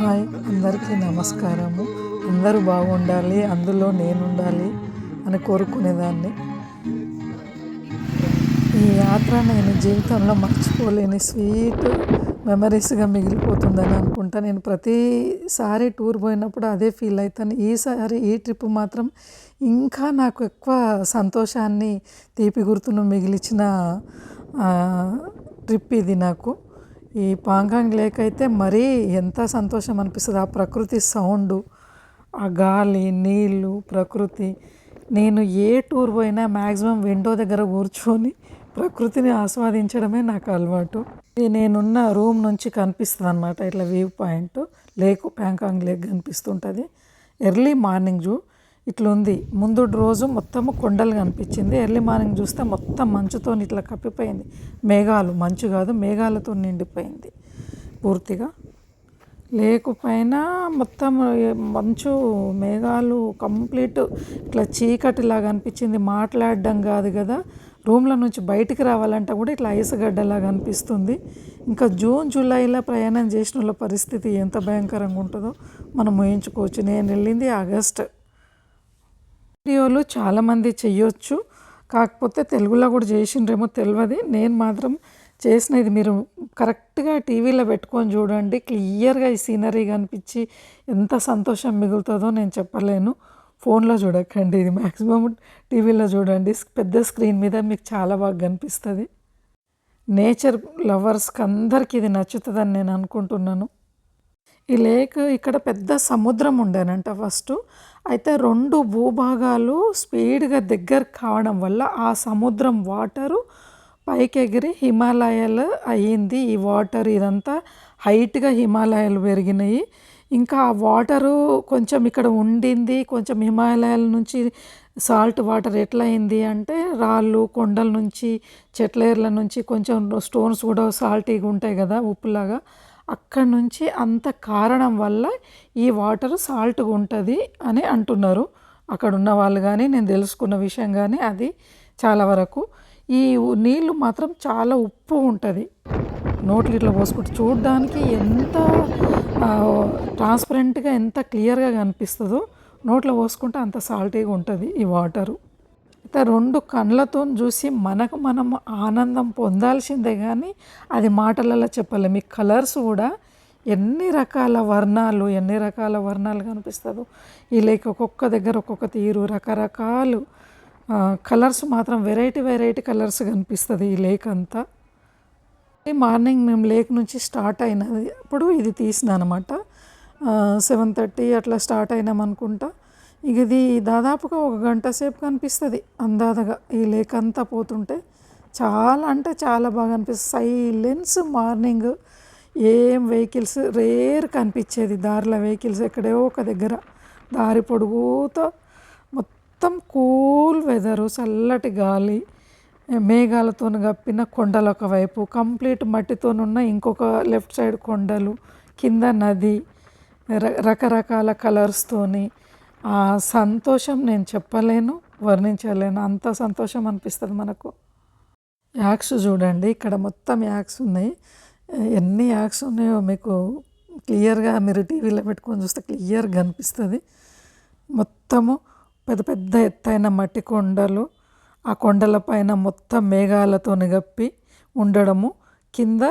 Hi అందరికీ నమస్కారము. అందరూ బాగుండాలి అందులో నేను ఉండాలి అని కోరుకునేదాన్ని. ఈ యాత్ర నేను జీవితంలో మర్చిపోలేని స్వీట్ మెమరీస్గా మిగిలిపోతుందని అనుకుంటా. నేను ప్రతిసారి టూర్ పోయినప్పుడు అదే ఫీల్ అవుతాను ఈసారి ఈ ట్రిప్ మాత్రం ఇంకా నాకు ఎక్కువ సంతోషాన్ని తీపి గుర్తును మిగిలిచిన ట్రిప్ ఇది నాకు. ఈ పాంగాంగ్ లేక్ అయితే మరీ ఎంత సంతోషం అనిపిస్తుంది. ఆ ప్రకృతి సౌండ్ ఆ గాలి నీళ్ళు ప్రకృతి. నేను ఏ టూర్ పోయినా మ్యాక్సిమం విండో దగ్గర కూర్చొని ప్రకృతిని ఆస్వాదించడమే నాకు అలవాటు. నేనున్న రూమ్ నుంచి కనిపిస్తుంది అనమాట ఇట్లా view point lake Pangong lake కనిపిస్తుంటుంది. ఎర్లీ మార్నింగ్ జూ ఇట్లా ఉంది ముందు రోజు మొత్తం కొండలు కనిపించింది. ఎర్లీ మార్నింగ్ చూస్తే మొత్తం మంచుతో ఇట్లా కప్పిపోయింది. మేఘాలు మంచు కాదు మేఘాలతో నిండిపోయింది పూర్తిగా. లేకపోయినా మొత్తం మంచు మేఘాలు కంప్లీట్ ఇట్లా చీకటిలాగా అనిపించింది. మాట్లాడడం కాదు కదా. రూమ్ల నుంచి బయటికి రావాలంటే కూడా ఇట్లా ఐసగడ్డలాగా అనిపిస్తుంది. ఇంకా జూన్ జూలైలో ప్రయాణం చేసిన వాళ్ళ పరిస్థితి ఎంత భయంకరంగా ఉంటుందో మనం ఊహించుకోవచ్చు. నేను వెళ్ళింది ఆగస్ట్. వీడియోలు చాలామంది చెయ్యొచ్చు. కాకపోతే తెలుగులో కూడా చేసిండ్రేమో తెలియదు నేను మాత్రం చేసిన ఇది మీరు కరెక్ట్గా టీవీలో పెట్టుకొని చూడండి. క్లియర్గా ఈ సీనరీ కనిపించి ఎంత సంతోషం మిగులుతుందో నేను చెప్పలేను. ఫోన్లో చూడకండి ఇది. మ్యాక్సిమం టీవీలో చూడండి. పెద్ద స్క్రీన్ మీద మీకు చాలా బాగా కనిపిస్తుంది. నేచర్ లవర్స్కి అందరికీ ఇది నచ్చుతుందని నేను అనుకుంటున్నాను. ఈ లేక్ ఇక్కడ పెద్ద సముద్రం ఉండేనంట ఫస్ట్. అయితే రెండు భూభాగాలు స్పీడ్గా దగ్గర కావడం వల్ల ఆ సముద్రం వాటరు పైకి ఎగిరి హిమాలయాలు అయ్యింది. ఈ వాటర్ ఇదంతా హైట్గా హిమాలయాలు పెరిగినాయి. ఇంకా ఆ వాటరు కొంచెం ఇక్కడ ఉండింది. కొంచెం హిమాలయాల నుంచి సాల్ట్ వాటర్ ఎట్లా అయింది అంటే రాళ్ళు కొండల నుంచి చెట్లేర్ల నుంచి కొంచెం స్టోన్స్ కూడా సాల్టీగా ఉంటాయి కదా ఉప్పులాగా. అక్కడ నుంచి అంత కారణం వల్ల ఈ వాటర్ సాల్ట్గా ఉంటుంది అని అంటున్నారు. అక్కడ ఉన్న వాళ్ళు కానీ నేను తెలుసుకున్న విషయం కానీ అది చాలా వరకు. ఈ నీళ్ళు మాత్రం చాలా ఉప్పు ఉంటుంది. నోట్లు ఇట్లా పోసుకుంటే చూడడానికి ఎంత ట్రాన్స్పరెంట్గా ఎంత క్లియర్గా కనిపిస్తుందో నోట్లో పోసుకుంటే అంత సాల్టీగా ఉంటుంది ఈ వాటరు. రెండు కళ్ళతో చూసి మనకు మనం ఆనందం పొందాల్సిందే కానీ అది మాటలలో చెప్పలేము ఈ కలర్స్ కూడా ఎన్ని రకాల వర్ణాలు ఎన్ని రకాల వర్ణాలు కనిపిస్తుందో. ఈ లేక్ ఒక్కొక్క దగ్గర ఒక్కొక్క తీరు రకరకాలు కలర్స్ మాత్రం వెరైటీ వెరైటీ కలర్స్ కనిపిస్తుంది ఈ లేక్ అంతా. మార్నింగ్ మేము లేక్ నుంచి స్టార్ట్ అయినది అప్పుడు ఇది తీసిన అనమాట సెవెన్ థర్టీ అట్లా స్టార్ట్ అయినాం అనుకుంటా ఇక ఇది దాదాపుగా ఒక గంట సేపు కనిపిస్తుంది అందాదగా ఈ లేక్ అంతా పోతుంటే చాలా అంటే చాలా బాగా అనిపిస్తుంది. సైలెన్స్ మార్నింగ్ ఏం వెహికల్స్ రేర్ కనిపించేది. దారిలో వెహికల్స్ ఎక్కడో ఒక దగ్గర దారి పొడుగుతో మొత్తం కూల్ వెదరు చల్లటి గాలి మేఘాలతో కప్పిన కొండలు ఒకవైపు కంప్లీట్ మట్టితోనున్న ఇంకొక లెఫ్ట్ సైడ్ కొండలు కింద నది ర- రకరకాల కలర్స్తోని ఆ సంతోషం నేను చెప్పలేను వర్ణించలేను. అంత సంతోషం అనిపిస్తుంది మనకు. యాక్స్ చూడండి ఇక్కడ మొత్తం యాక్స్ ఉన్నాయి. ఎన్ని యాక్స్ ఉన్నాయో మీకు క్లియర్గా మీరు టీవీలో పెట్టుకొని చూస్తే క్లియర్గా అనిపిస్తుంది. మొత్తము పెద్ద పెద్ద ఎత్తైన మట్టి కొండలు ఆ కొండల పైన మొత్తం మేఘాలతో గప్పి ఉండడము. కింద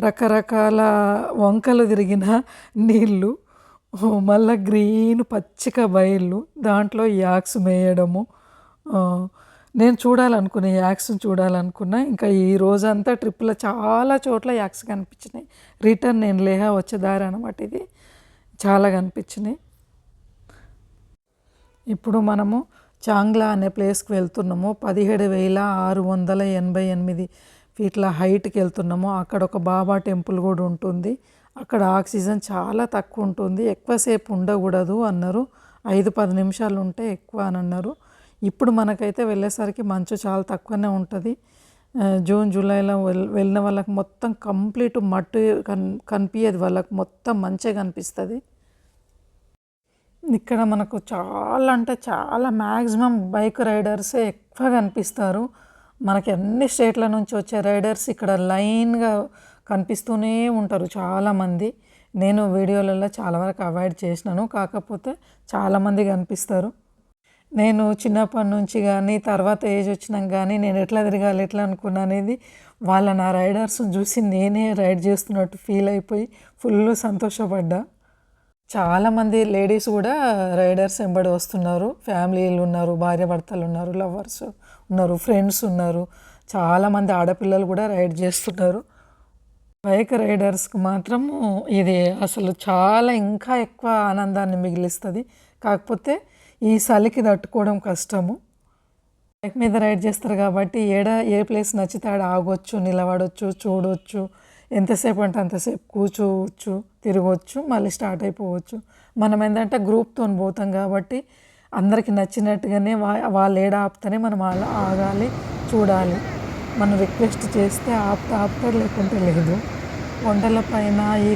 రకరకాల వంకలు తిరిగిన నీళ్ళు మళ్ళా గ్రీన్ పచ్చిక బయళ్ళు దాంట్లో యాక్స్ మేయడము. నేను చూడాలనుకునే యాక్స్ చూడాలనుకున్నా. ఇంకా ఈ రోజంతా ట్రిప్లో చాలా చోట్ల యాక్స్ కనిపించినాయి. రిటర్న్ నేను లేహా వచ్చే దారి అనమాట ఇది. చాలా కనిపించినాయి. ఇప్పుడు మనము చాంగ్లా అనే ప్లేస్కి వెళ్తున్నాము. పదిహేడు వేల ఆరు వందల ఎనభై ఎనిమిది ఫీట్ల హైట్కి వెళ్తున్నాము. అక్కడ ఒక బాబా టెంపుల్ కూడా ఉంటుంది. అక్కడ ఆక్సిజన్ చాలా తక్కువ ఉంటుంది ఎక్కువసేపు ఉండకూడదు అన్నారు. ఐదు పది నిమిషాలు ఉంటే ఎక్కువ అని అన్నారు. ఇప్పుడు మనకైతే వెళ్ళేసరికి మంచు చాలా తక్కువనే ఉంటుంది. జూన్ జూలైలో వెల్ వెళ్ళిన వాళ్ళకి మొత్తం కంప్లీట్ మట్టు కన్ కనిపించేది వాళ్ళకి మొత్తం మంచే కనిపిస్తుంది. ఇక్కడ మనకు చాలా అంటే చాలా మ్యాక్సిమం బైక్ రైడర్సే ఎక్కువ కనిపిస్తారు. మనకి అన్ని స్టేట్ల నుంచి వచ్చే రైడర్స్ ఇక్కడ లైన్గా కనిపిస్తూనే ఉంటారు చాలామంది. నేను వీడియోలలో చాలా వరకు అవాయిడ్ చేసినాను. కాకపోతే చాలామంది కనిపిస్తారు. నేను చిన్నప్పటి నుంచి కానీ తర్వాత ఏజ్ వచ్చినాక కానీ నేను ఎట్లా తిరగాలి ఎట్లా అనుకున్నా అనేది వాళ్ళ నా రైడర్స్ చూసి నేనే రైడ్ చేస్తున్నట్టు ఫీల్ అయిపోయి ఫుల్ సంతోషపడ్డా. చాలామంది లేడీస్ కూడా రైడర్స్ వెంబడి వస్తున్నారు. ఫ్యామిలీలు ఉన్నారు భార్య భర్తలు ఉన్నారు లవర్స్ ఉన్నారు ఫ్రెండ్స్ ఉన్నారు. చాలామంది ఆడపిల్లలు కూడా రైడ్ చేస్తున్నారు. బైక్ రైడర్స్కి మాత్రం ఇది అసలు చాలా ఇంకా ఎక్కువ ఆనందాన్ని మిగిలిస్తుంది. కాకపోతే ఈ చలికి తట్టుకోవడం కష్టము. బైక్ మీద రైడ్ చేస్తారు కాబట్టి ఏడ ఏ ప్లేస్ నచ్చితే ఆడ ఆగొచ్చు నిలబడొచ్చు చూడొచ్చు ఎంతసేపు అంటే అంతసేపు కూర్చోవచ్చు తిరగవచ్చు మళ్ళీ స్టార్ట్ అయిపోవచ్చు. మనం ఏంటంటే గ్రూప్తో పోతాం కాబట్టి అందరికి నచ్చినట్టుగానే వా వాళ్ళు ఏడ ఆపుతానే మనం అలా ఆగాలి చూడాలి. మనం రిక్వెస్ట్ చేస్తే ఆపుతా ఆపుతారు లేకుంటే లేదు. కొండల పైన ఈ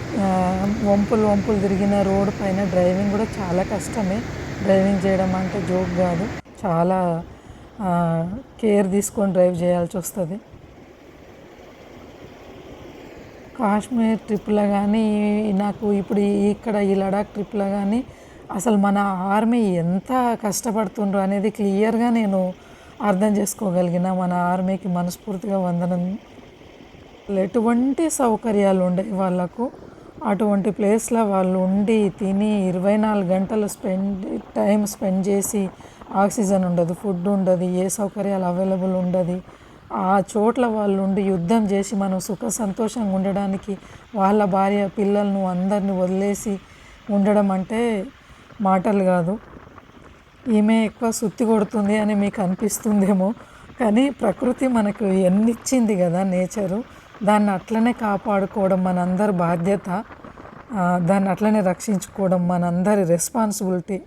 వంపులు వంపులు తిరిగిన రోడ్డు పైన డ్రైవింగ్ కూడా చాలా కష్టమే. డ్రైవింగ్ చేయడం అంటే జోక్ కాదు. చాలా కేర్ తీసుకొని డ్రైవ్ చేయాల్సి వస్తుంది. కాశ్మీర్ ట్రిప్లో కానీ నాకు ఇప్పుడు ఇక్కడ ఈ లడాక్ ట్రిప్లో కానీ అసలు మన ఆర్మీ ఎంత కష్టపడుతుండ్రో అనేది క్లియర్గా నేను అర్థం చేసుకోగలిగిన మన ఆర్మీకి మనస్ఫూర్తిగా వందనం. ఎటువంటి సౌకర్యాలు ఉండేవి వాళ్ళకు? అటువంటి ప్లేస్లో వాళ్ళు ఉండి తిని ఇరవై నాలుగు గంటలు స్పెండ్ టైం స్పెండ్ చేసి ఆక్సిజన్ ఉండదు ఫుడ్ ఉండదు ఏ సౌకర్యాలు అవైలబుల్ ఉండదు. ఆ చోట్ల వాళ్ళు ఉండి యుద్ధం చేసి మనం సుఖ సంతోషంగా ఉండడానికి వాళ్ళ భార్య పిల్లలను అందరిని వదిలేసి ఉండడం అంటే మాటలు కాదు. ఈమె ఎక్కువ సుత్తి కొడుతుంది అని మీకు అనిపిస్తుందేమో. కానీ ప్రకృతి మనకు ఎన్నిచ్చింది కదా నేచరు. దాన్ని అట్లనే కాపాడుకోవడం మనందరి బాధ్యత. దాన్ని అట్లనే రక్షించుకోవడం మనందరి రెస్పాన్సిబిలిటీ.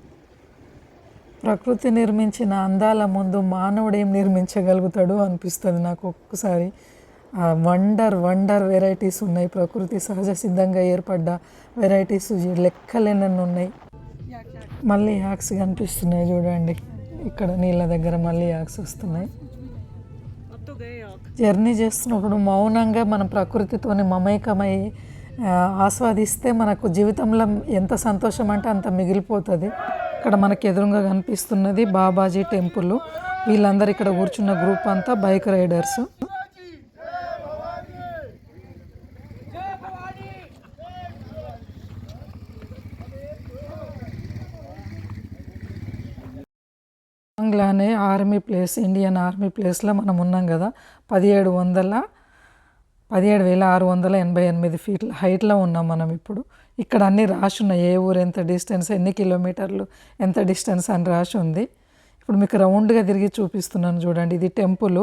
ప్రకృతి నిర్మించిన అందాల ముందు మానవుడు ఏం నిర్మించగలుగుతాడు అనిపిస్తుంది నాకు ఒక్కసారి. వండర్ వండర్ వెరైటీస్ ఉన్నాయి ప్రకృతి. సహజ సిద్ధంగా ఏర్పడ్డ వెరైటీస్ లెక్కలేనన్ను ఉన్నాయి. మళ్ళీ యాక్స్ కనిపిస్తున్నాయి చూడండి. ఇక్కడ నీళ్ళ దగ్గర మళ్ళీ యాక్స్ వస్తున్నాయి. జర్నీ చేస్తున్నప్పుడు మౌనంగా మనం ప్రకృతితోని మమేకమై ఆస్వాదిస్తే మనకు జీవితంలో ఎంత సంతోషం అంటే అంత మిగిలిపోతుంది. ఇక్కడ మనకి ఎదురుగా కనిపిస్తున్నది బాబాజీ టెంపుల్. వీళ్ళందరూ ఇక్కడ కూర్చున్న గ్రూప్ అంతా బైక్ రైడర్స్. అనే ఆర్మీ ప్లేస్ ఇండియన్ ఆర్మీ ప్లేస్లో మనం ఉన్నాం కదా. పదిహేడు వందల పదిహేడు వేల ఆరు వందల ఎనభై ఎనిమిది ఫీట్ల హైట్లో ఉన్నాం మనం ఇప్పుడు. ఇక్కడ అన్ని రాసి ఉన్నాయి. ఏ ఊరు ఎంత డిస్టెన్స్ ఎన్ని కిలోమీటర్లు ఎంత డిస్టెన్స్ అని రాసి ఉంది. ఇప్పుడు మీకు రౌండ్గా తిరిగి చూపిస్తున్నాను చూడండి. ఇది టెంపుల్.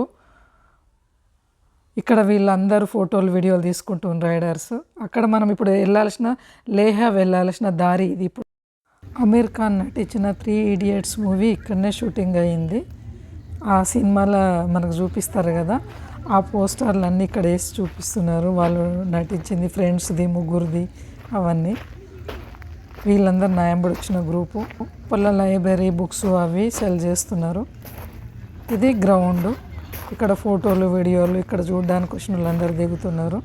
ఇక్కడ వీళ్ళందరూ ఫోటోలు వీడియోలు తీసుకుంటున్నారు రైడర్స్. అక్కడ మనం ఇప్పుడు వెళ్ళాల్సిన లేహా వెళ్ళాల్సిన దారి ఇది ఇప్పుడు. అమీర్ ఖాన్ నటించిన త్రీ ఇడియట్స్ మూవీ ఇక్కడనే షూటింగ్ అయ్యింది. ఆ సినిమాలో మనకు చూపిస్తారు కదా ఆ పోస్టర్లు అన్నీ ఇక్కడ వేసి చూపిస్తున్నారు. వాళ్ళు నటించింది ఫ్రెండ్స్ది ముగ్గురిది అవన్నీ. వీళ్ళందరూ నాయంబడి వచ్చిన గ్రూపు. పొల్ల లైబ్రరీ బుక్స్ అవి సెల్ చేస్తున్నారు. ఇది గ్రౌండ్. ఇక్కడ ఫోటోలు వీడియోలు ఇక్కడ చూడడానికి వచ్చిన వాళ్ళందరూ దిగుతున్నారు.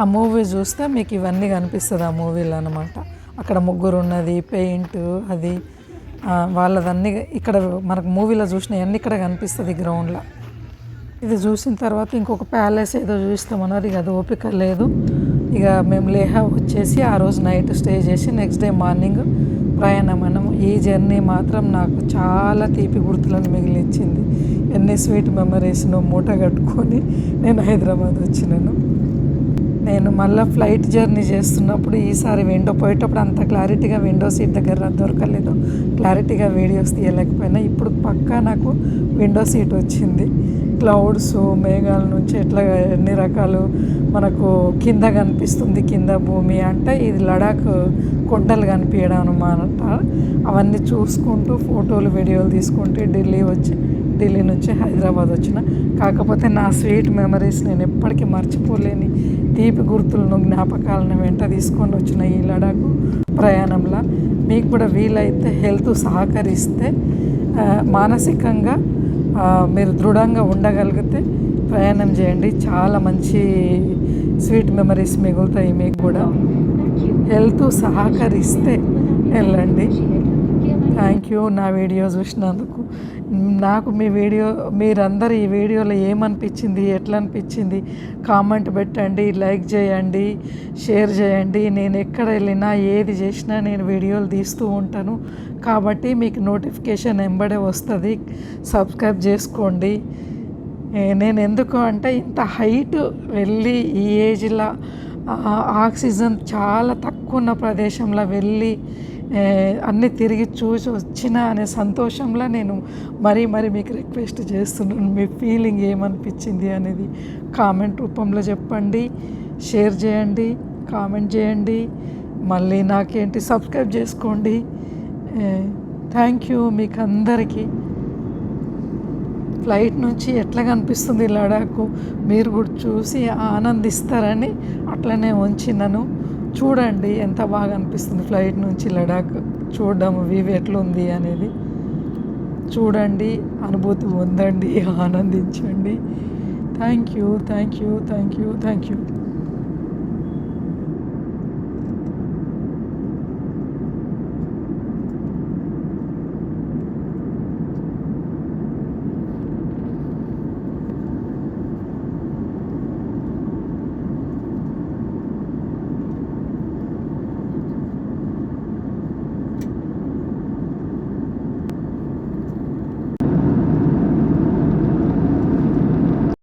ఆ మూవీ చూస్తే మీకు ఇవన్నీ కనిపిస్తుంది ఆ మూవీలో అనమాట అక్కడ ముగ్గురు ఉన్నది పెయింట్ అది వాళ్ళదన్నీ ఇక్కడ మనకు మూవీలో చూసినవన్నీ ఇక్కడ కనిపిస్తుంది గ్రౌండ్లో. ఇది చూసిన తర్వాత ఇంకొక ప్యాలెస్ ఏదో చూస్తామన్నారు ఇక అది ఓపిక లేదు. ఇక మేము లేహా వచ్చేసి ఆ రోజు నైట్ స్టే చేసి నెక్స్ట్ డే మార్నింగ్ ప్రయాణమనం ఈ జర్నీ మాత్రం నాకు చాలా తీపి గుర్తులను మిగిలించింది. ఎన్ని స్వీట్ మెమరీస్ను మూట కట్టుకొని నేను హైదరాబాద్ వచ్చినాను. నేను మళ్ళీ ఫ్లైట్ జర్నీ చేస్తున్నప్పుడు ఈసారి విండో పోయేటప్పుడు అంత క్లారిటీగా విండో సీట్ దగ్గర దొరకలేదు. క్లారిటీగా వీడియోస్ తీయలేకపోయినా. ఇప్పుడు పక్కా నాకు విండో సీట్ వచ్చింది. క్లౌడ్స్ మేఘాల నుంచి ఎట్లా ఎన్ని రకాలు మనకు కింద కనిపిస్తుంది కింద భూమి అంటే ఇది లడాక్ కొండలు కనిపించడం అనమాట అవన్నీ చూసుకుంటూ ఫోటోలు వీడియోలు తీసుకుంటూ ఢిల్లీ వచ్చి ఢిల్లీ నుంచి హైదరాబాద్ వచ్చిన. కాకపోతే నా స్వీట్ మెమరీస్ నేను ఎప్పటికీ మర్చిపోలేని తీపి గుర్తులను జ్ఞాపకాలను వెంట తీసుకొని వచ్చిన ఈ లడాకు ప్రయాణంలో. మీకు కూడా వీలైతే హెల్త్ సహకరిస్తే మానసికంగా మీరు దృఢంగా ఉండగలిగితే ప్రయాణం చేయండి. చాలా మంచి స్వీట్ మెమరీస్ మిగులుతాయి మీకు కూడా. హెల్త్ సహకరిస్తే వెళ్ళండి. థ్యాంక్ యూ నా వీడియో చూసినందుకు. నాకు మీ వీడియో మీరందరూ ఈ వీడియోలో ఏమనిపించింది ఎట్లా అనిపించింది కామెంట్ పెట్టండి లైక్ చేయండి షేర్ చేయండి. నేను ఎక్కడ వెళ్ళినా ఏది చేసినా నేను వీడియోలు తీస్తూ ఉంటాను. కాబట్టి మీకు నోటిఫికేషన్ ఎంబడే వస్తుంది. సబ్స్క్రైబ్ చేసుకోండి. నేను ఎందుకు అంటే ఇంత హైట్ వెళ్ళి ఈ ఏజ్లో ఆక్సిజన్ చాలా తక్కువ ఉన్న ప్రదేశంలో వెళ్ళి అన్నీ తిరిగి చూసి వచ్చిన అనే సంతోషంలో నేను మరీ మరీ మీకు రిక్వెస్ట్ చేస్తున్నాను. మీ ఫీలింగ్ ఏమనిపించింది అనేది కామెంట్ రూపంలో చెప్పండి షేర్ చేయండి కామెంట్ చేయండి. మళ్ళీ నాకేంటి సబ్స్క్రైబ్ చేసుకోండి. థ్యాంక్ యూ మీకు అందరికీ ఫ్లైట్ నుంచి ఎట్లా కనిపిస్తుంది లడాకు? మీరు కూడా చూసి ఆనందిస్తారని అట్లనే ఉంచినను చూడండి ఎంత బాగా అనిపిస్తుంది ఫ్లైట్ నుంచి లడాక్ చూడడం వ్యూ ఎట్లుంది అనేది. చూడండి అనుభూతి పొందండి ఆనందించండి. Thank you thank you thank you thank you